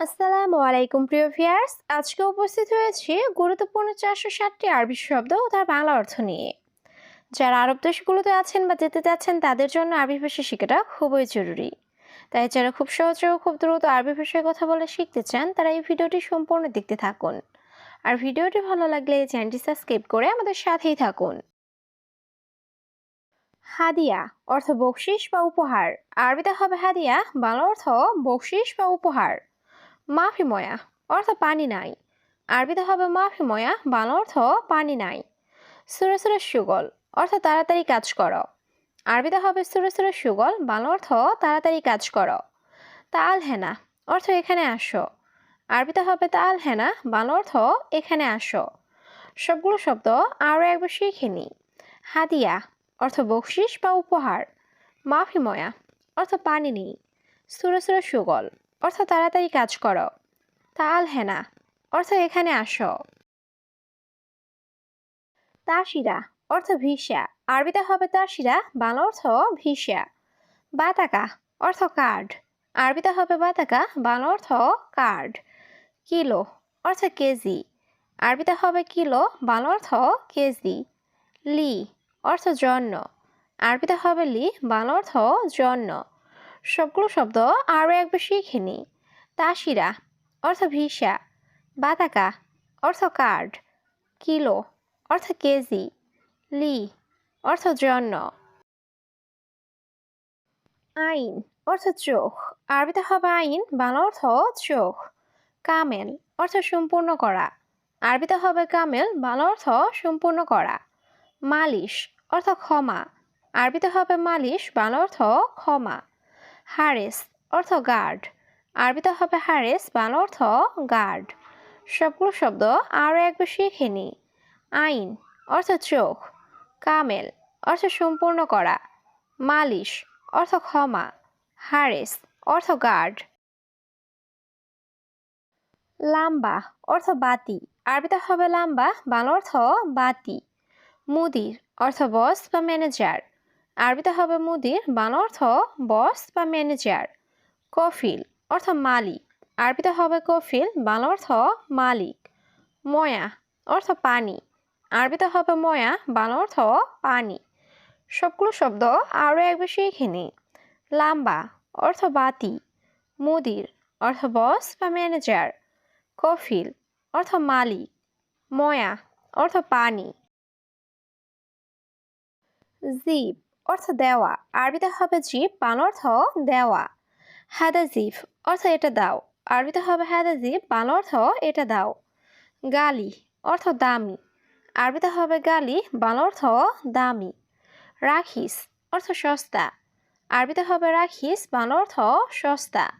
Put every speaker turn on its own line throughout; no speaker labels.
আসসালামু আলাইকুম, প্রিয় ভিয়ার্স আজকে উপস্থিত হয়েছি গুরুত্বপূর্ণ চারশো ষাটটি আরবি শব্দ ও তার বাংলা অর্থ নিয়ে। যারা আরব দেশগুলোতে আছেন বা যেতে চাচ্ছেন তাদের জন্য আরবি ভাষা শেখাটা খুবই জরুরি। তাই যারা খুব সহজে ও খুব দ্রুত আরবি ভাষায় কথা বলে শিখতে চান, তারা এই ভিডিওটি সম্পূর্ণ দেখতে থাকুন। আর ভিডিওটি ভালো লাগলে চ্যানেলটি সাবস্ক্রাইব করে আমাদের সাথেই থাকুন। হাদিয়া, অর্থ বকশিস বা উপহার। আরবিতে হবে হাদিয়া, বাংলা অর্থ বকশিস বা উপহার। মাফি ময়া, অর্থ পানি নাই। আরবিতে হবে মাফি ময়া, বাংলা অর্থ পানি নাই। সুরে সুরে সুগল, অর্থ তাড়াতাড়ি কাজ করো। আরবিতে হবে সুরে সুরে সুগল, বাংলা অর্থ তাড়াতাড়ি কাজ করো। তাল হেনা, অর্থ এখানে আসো। আরবিতে হবে তাল হেনা, বাংলা অর্থ এখানে আসো। সবগুলো শব্দ আরও একবার শিখে নিই। হাদিয়া অর্থ বকশিস বা উপহার। মাফি ময়া, অর্থ পানি নেই। সুরে সুরে সুগল। অর্থ তাড়াতাড়ি কাজ করো। তাল হেনা অর্থ এখানে আসো। তাসিরা, অর্থ ভিসা, আরবিতে হবে তাসিরা, বাংলা অর্থ ভিসা। বাতাকা, অর্থ কার্ড, আরবিতে হবে বাতাকা, বাংলা অর্থ কার্ড। কিলো, অর্থ কেজি, আরবিতে হবে কিলো, বাংলা অর্থ কেজি। লি, অর্থ জন্য, আরবিতে হবে লি, বাংলা অর্থ জন্য। সবগুলো শব্দ আরও একবার শিখে নিই তাসিরা, অর্থ ভিসা। বাতাকা, অর্থ কার্ড। কিলো, অর্থ কেজি। লি, অর্থ জন্য। আইন, অর্থ চোখ। আরবিতে হবে আইন, বাংলা অর্থ চোখ। কামেল, অর্থ সম্পূর্ণ করা। আরবিতে হবে কামেল, বাংলা অর্থ সম্পূর্ণ করা। মালিশ, অর্থ ক্ষমা। আরবিতে হবে মালিশ, বাংলা অর্থ ক্ষমা। হারেস অর্থ গার্ড আরবিতে হবে হারেস বাংলা অর্থ গার্ড সবগুলো শব্দ আরও একবার শিখে নিই আইন, অর্থ চোখ। কামেল, অর্থ সম্পূর্ণ করা। মালিশ, অর্থ ক্ষমা। হারেস অর্থ গার্ড লাম্বা, অর্থ বাতি। আরবিতে হবে লাম্বা, বাংলা অর্থ বাতি। মুদির, অর্থ বস বা ম্যানেজার আরবিতে হবে মুদির বাংলা অর্থ বস বা ম্যানেজার কফিল অর্থ মালিক। আরবিতে হবে কফিল বাংলা অর্থ মালিক। ময়া অর্থ পানি। আরবিতে হবে ময়া বাংলা অর্থ পানি। সবগুলো শব্দ আরও একবার শিখে নিই। লাম্বা অর্থ বাতি। মুদির অর্থ বস বা ম্যানেজার কফিল অর্থ মালিক। ময়া অর্থ পানি। জিপ অর্থ দেওয়া। আরবিতে হবে জিপ বাংলা অর্থ দেওয়া। হাদা জিপ অর্থ এটা দাও। আরবিতে হবে হাদা জিপ বাংলা অর্থ এটা দাও। গালি, অর্থ দামি। আরবিতে হবে গালি বাংলা অর্থ দামি। রাখিস, অর্থ সস্তা। আরবিতে হবে রাখিস বাংলা অর্থ সস্তা।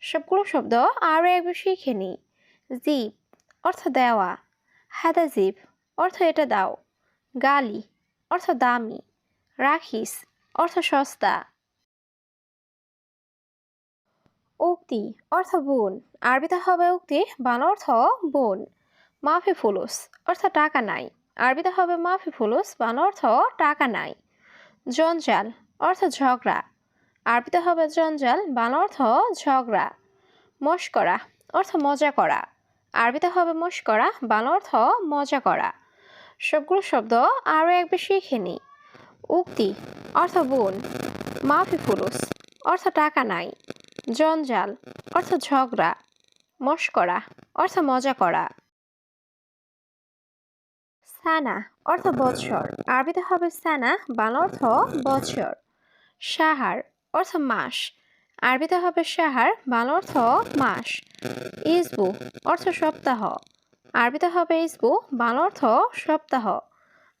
সবগুলো শব্দ আরও একবার শিখে নিই। জিপ অর্থ দেওয়া। হাদা জিপ অর্থ এটা দাও। গালি, অর্থ দামি। রাখিস, অর্থ সস্তা। উক্তি, অর্থ বোন, আরবিতে হবে উক্তি বাংলা অর্থ বোন। মাফি ফুলুস, অর্থ টাকা নাই। আরবিতে হবে মাফি ফুলুস বাংলা অর্থ টাকা নাই। জঞ্জাল, অর্থ ঝগড়া। আরবিতে হবে জঞ্জাল বাংলা অর্থ ঝগড়া। মস্করা, অর্থ মজা করা। আরবিতে হবে মস্করা বাংলা অর্থ মজা করা। সবগুলো শব্দ আরও একবার শিখে নিই উক্তি, অর্থ বোন, মাফি ফুলুস অর্থ টাকা নাই, জঞ্জাল, অর্থ ঝগড়া, মস্করা, অর্থ মজা করা। সানা, অর্থ বৎসর, আরবিতে হবে সানা, বাংলা অর্থ বৎসর। সাহার, অর্থ মাস, আরবিতে হবে সাহার, বাংলা অর্থ মাস। ইসবু, অর্থ সপ্তাহ, আরবিতে হবে ইসবু, বাংলা অর্থ সপ্তাহ।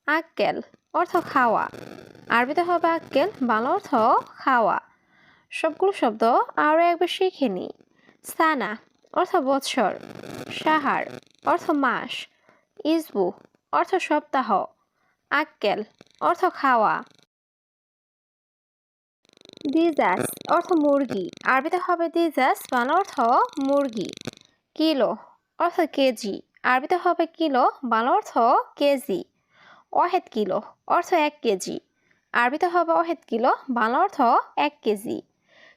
আক্কেল অর্থ খাওয়া। আরবিতে হবে আক্কেল, বাংলা অর্থ খাওয়া। সবগুলো শব্দ আরও একবার শিখে নিই সানা, অর্থ বৎসর। সাহার, অর্থ মাস। ইসবু, অর্থ সপ্তাহ। আক্কেল, অর্থ খাওয়া। দিজাস, অর্থ মুরগি। আরবিতে হবে দিজাস, বাংলা অর্থ মুরগি। কিলো, অর্থ কেজি। আরবিতে হবে কিলো, বাংলা অর্থ কেজি। অহেদ কিলো, অর্থ এক কেজি। আরবিতে হবে অহেদ কিলো, বাংলা অর্থ এক কেজি।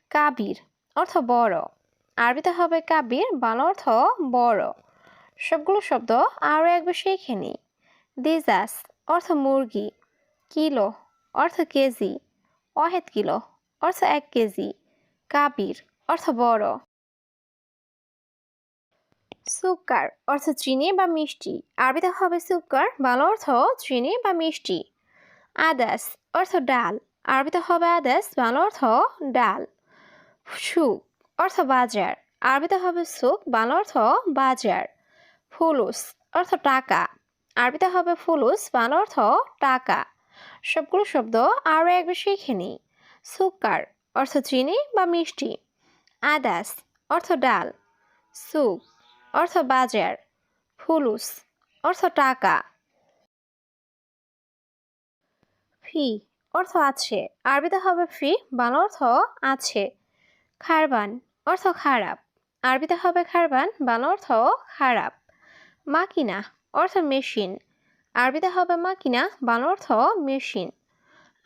কাবির, অর্থ বড়। আরবিতে হবে কাবির, বাংলা অর্থ বড়। সবগুলো শব্দ আরও একবার শিখে নিই। দিজাস অর্থ মুরগি। কিলো, অর্থ কেজি। অহেদ কিলো, অর্থ এক কেজি। কাবির, অর্থ বড়। সুকার অর্থ চিনি বা মিষ্টি। আরবিতে হবে সুকার, বাংলা অর্থ চিনি বা মিষ্টি। আদাস অর্থ ডাল। আরবিতে হবে আদাস, বাংলা অর্থ ডাল। সুক অর্থ বাজার। আরবিতে হবে সুক বাংলা অর্থ বাজার। ফুলুস অর্থ টাকা। আরবিতে হবে ফুলুস, বাংলা অর্থ টাকা। সবগুলো শব্দ আরও একবার শিখে নিই। সুকার অর্থ চিনি বা মিষ্টি। আদাস অর্থ ডাল। সুক অর্থ বাজার, ফুলুস, অর্থ টাকা। ফি, অর্থ আছে। আরবিতে হবে ফি, বাংলা অর্থ আছে। খারবান, অর্থ খারাপ। আরবিতে হবে খারবান, বাংলা অর্থ খারাপ। মাকিনা, অর্থ মেশিন। আরবিতে হবে মাকিনা, বাংলা অর্থ মেশিন।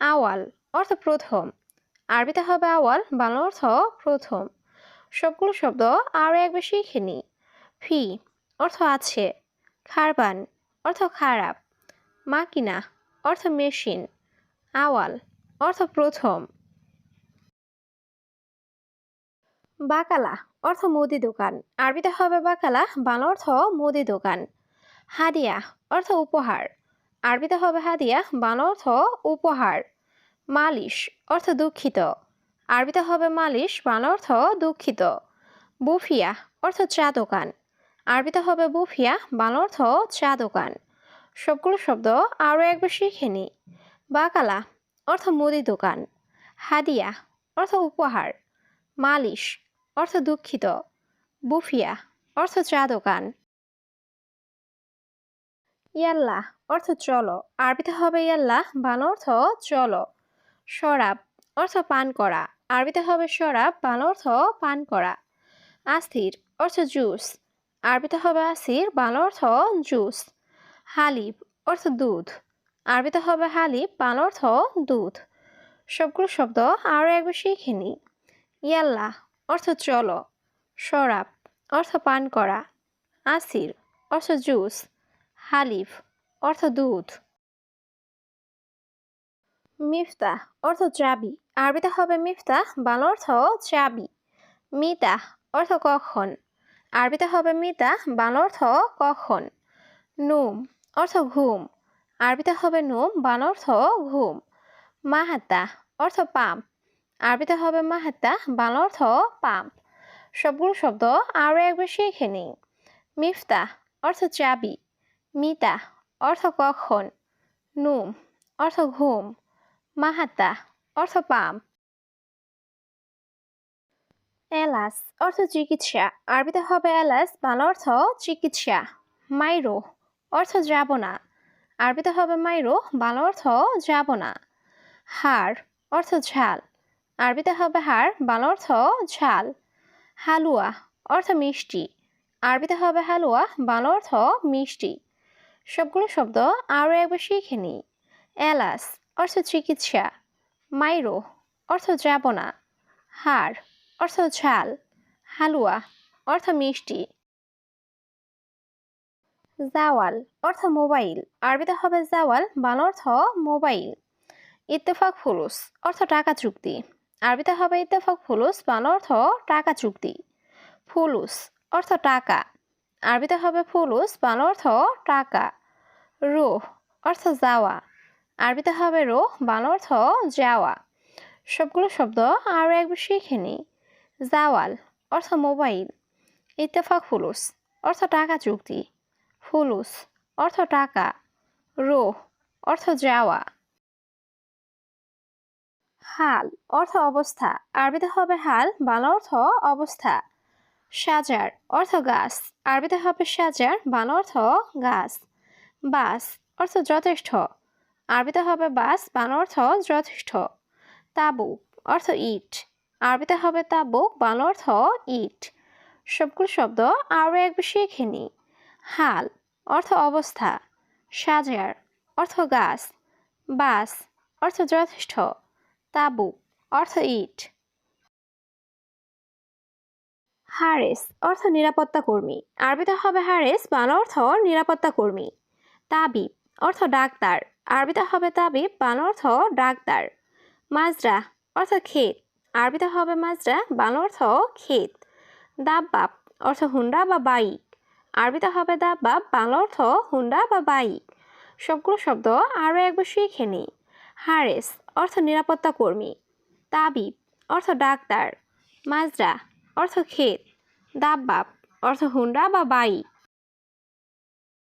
আওয়াল, অর্থ প্রথম। আরবিতে হবে আওয়াল, বাংলা অর্থ প্রথম। সবগুলো শব্দ আরও একবার শিখে নিই। ফি, অর্থ আছে। খারবান, অর্থ খারাপ। মাকিনা, অর্থ মেশিন। আওয়াল, অর্থ প্রথম। বাকালা, অর্থ মুদি দোকান। আরবিতে হবে বাকালা, বাংলা অর্থ মুদি দোকান। হাদিয়া, অর্থ উপহার। আরবিতে হবে হাদিয়া, বাংলা অর্থ উপহার। মালিশ, অর্থ দুঃখিত। আরবিতে হবে মালিশ, বাংলা অর্থ দুঃখিত। বুফিয়া, অর্থ চা দোকান। আরবিতে হবে বুফিয়া, বাংলা অর্থ চা দোকান। সবগুলো শব্দ আরও একবার শিখে নিই বাকালা অর্থ মুদি দোকান। হাদিয়া অর্থ উপহার। মালিশ অর্থ দুঃখিত। বুফিয়া অর্থ চা দোকান। ইয়াল্লা অর্থ চলো। আরবিতে হবে ইয়াল্লা, বাংলা অর্থ চলো। শরাব অর্থ পান করা। আরবিতে হবে শরাব, বাংলা অর্থ পান করা। আস্থির অর্থ জুস। আরবিতে হবে আসির, বাংলা অর্থ জুস। হালিব অর্থ দুধ। আরবিতে হবে হালিব বাংলা অর্থ দুধ। সবগুলো শব্দ আরও একবার শিখে নিই। ইয়াল্লা অর্থ চলো শরাব অর্থ পান করা। আসির অর্থ জুস। হালিফ অর্থ দুধ। মিফতা অর্থ চাবি। আরবিতে হবে মিফতা বাংলা অর্থ চাবি। মিতা অর্থ কখন। আরবিতে হবে মিতা বাংলা অর্থ কখন? নুম, অর্থ ঘুম। আরবিতে হবে নুম বাংলা অর্থ ঘুম। মাহাত্তা, অর্থ পাম্প। আরবিতে হবে মাহাত্তা বাংলা অর্থ পাম্প। সবগুলো শব্দ আরও একবার শিখে নিই। মিফতা, অর্থ চাবি। মিতা, অর্থ কখন? নুম, অর্থ ঘুম। মাহাত্তা, অর্থ পাম্প। এলাস অর্থ চিকিৎসা। আরবিতে হবে এলাস, বাংলা অর্থ চিকিৎসা। মাইরো অর্থ যাব না আরবিতে হবে মাইরো, বাংলা অর্থ যাব না হাড় অর্থ ঝাল। আরবিতে হবে হাড় বাংলা অর্থ ঝাল। হালুয়া অর্থ মিষ্টি। আরবিতে হবে হালুয়া, বাংলা অর্থ মিষ্টি। সবগুলো শব্দ আরও একবার শিখে নিই এলাস অর্থ চিকিৎসা। মাইরো অর্থ যাব না হাড় অর্থ ঝাল হালুয়া, অর্থ মিষ্টি। জাওয়াল, অর্থ মোবাইল। আরবিতে হবে জাওয়াল, বাংলা অর্থ মোবাইল। ইত্তেফাক ফুলুস, অর্থ টাকা চুক্তি। আরবিতে হবে ইত্তেফাক ফুলুস, বাংলা অর্থ টাকা চুক্তি। ফুলুস, অর্থ টাকা। আরবিতে হবে ফুলুস, বাংলা অর্থ টাকা। রুহ, অর্থ যাওয়া। আরবিতে হবে রোহ, বাংলা অর্থ যাওয়া। সবগুলো শব্দ আরও একবার শিখে নিই। জাওয়াল, অর্থ মোবাইল, ইত্তেফাক ফুলুস অর্থ টাকা চুক্তি ফুলুস অর্থ টাকা, রোহ, অর্থ যাওয়া। হাল, অর্থ অবস্থা, আরবিতে হবে হাল, বাংলা অর্থ অবস্থা। সাজার, অর্থ গাছ, আরবিতে হবে সাজার, বাংলা অর্থ গাছ। বাস, অর্থ যথেষ্ট, আরবিতে হবে বাস, বাংলা অর্থ যথেষ্ট। তাবুক, অর্থ ইট আরবিতে হবে তাবুক বাংলা অর্থ ইট। সবগুলো শব্দ আরও একবার শিখে নিই। হাল, অর্থ অবস্থা। সাজার, অর্থ গাছ। বাস, অর্থ যথেষ্ট। তাবুক অর্থ ইট। হারেস, অর্থ নিরাপত্তা কর্মী। আরবিতে হবে হারেস, বাংলা অর্থ নিরাপত্তা কর্মী। তাবিব, অর্থ ডাক্তার। আরবিতে হবে তাবিব, বাংলা অর্থ ডাক্তার। মাজরা, অর্থ ক্ষেত। আরবিতে হবে মাজরা, বাংলা অর্থ ক্ষেত। দাব্বাব অর্থ হুন্ডা বা বাইক। আরবিতে হবে দাব্বাব বাংলা অর্থ হুন্ডা বা বাইক। সবগুলো শব্দ আরও একবার শিখে নিই হারেস অর্থ নিরাপত্তা কর্মী। তাবিব অর্থ ডাক্তার। মাজরা অর্থ ক্ষেত। দাব্বাব অর্থ হুন্ডা বা বাইক।